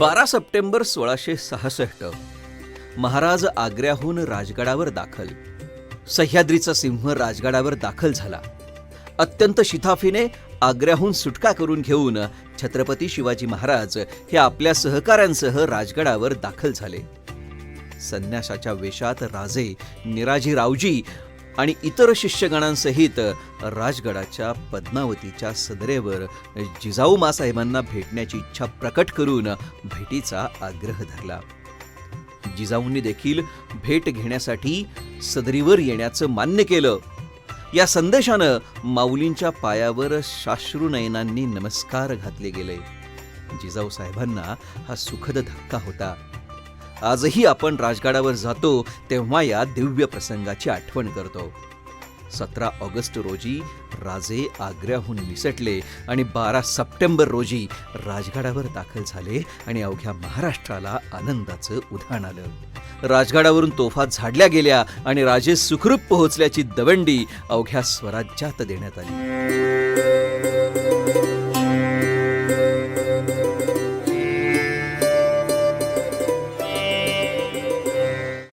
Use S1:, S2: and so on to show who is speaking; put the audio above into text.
S1: बारा सप्टेंबर सोळाशे सहासष्ट. महाराज आग्र्याहून राजगडावर दाखल. सह्याद्रीचा सिंह राजगडावर दाखल झाला. अत्यंत शिथाफीने आग्र्याहून सुटका करून घेऊन छत्रपती शिवाजी महाराज हे आपल्या सहकाऱ्यांसह राजगडावर दाखल झाले. संन्यासाच्या वेशात राजे निराजी रावजी आणि इतर शिष्यगणांसहित राजगडाच्या पद्मावतीच्या सदरेवर जिजाऊ मासाहेबांना भेटण्याची इच्छा प्रकट करून भेटीचा आग्रह धरला. जिजाऊंनी देखील भेट घेण्यासाठी सदरीवर येण्याचं मान्य केलं. या संदेशानं माऊलींच्या पायावर शाश्रुनयनांनी नमस्कार घातले गेले. जिजाऊ साहेबांना हा सुखद धक्का होता. आजही आपण राजगडावर जातो तेव्हा या दिव्य प्रसंगाची आठवण करतो. सतरा ऑगस्ट रोजी राजे आग्र्याहून निसटले आणि बारा सप्टेंबर रोजी राजगडावर दाखल झाले आणि अवघ्या महाराष्ट्राला आनंदाचं उधाण आलं. राजगडावरून तोफा झाडल्या गेल्या आणि राजे सुखरूप पोहोचल्याची दवंडी अवघ्या स्वराज्यात देण्यात आली.